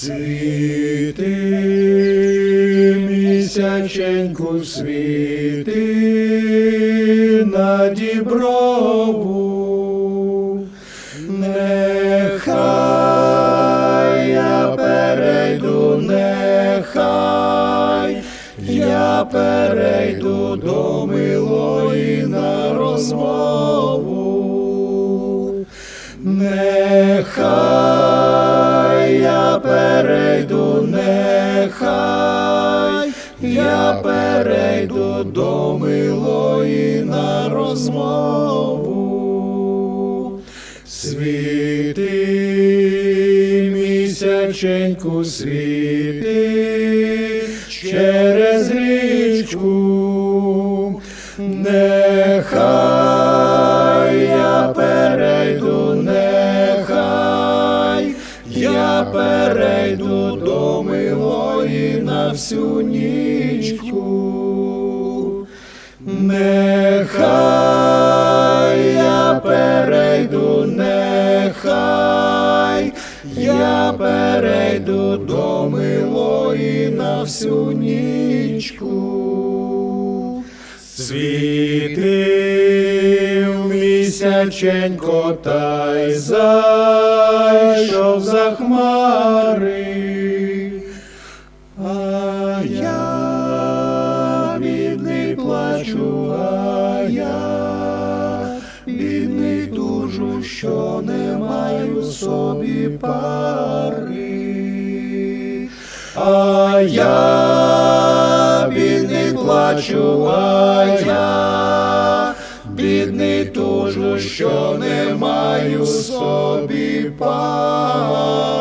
Світи місяченьку світи на діброву, нехай я перейду, нехай я перейду до милої на розмову. Нехай я перейду до милої на розмову. Світи місяченьку світи через річку, нехай я перейду, нехай я перейду на всю нічку. Нехай я перейду, нехай я перейду до милої на всю нічку. Світив місяченько та й зайшов за хмари. Плачу, бідний тужу, що не маю собі пари. А я бідний плачу, а я бідний тужу, що не маю собі пари.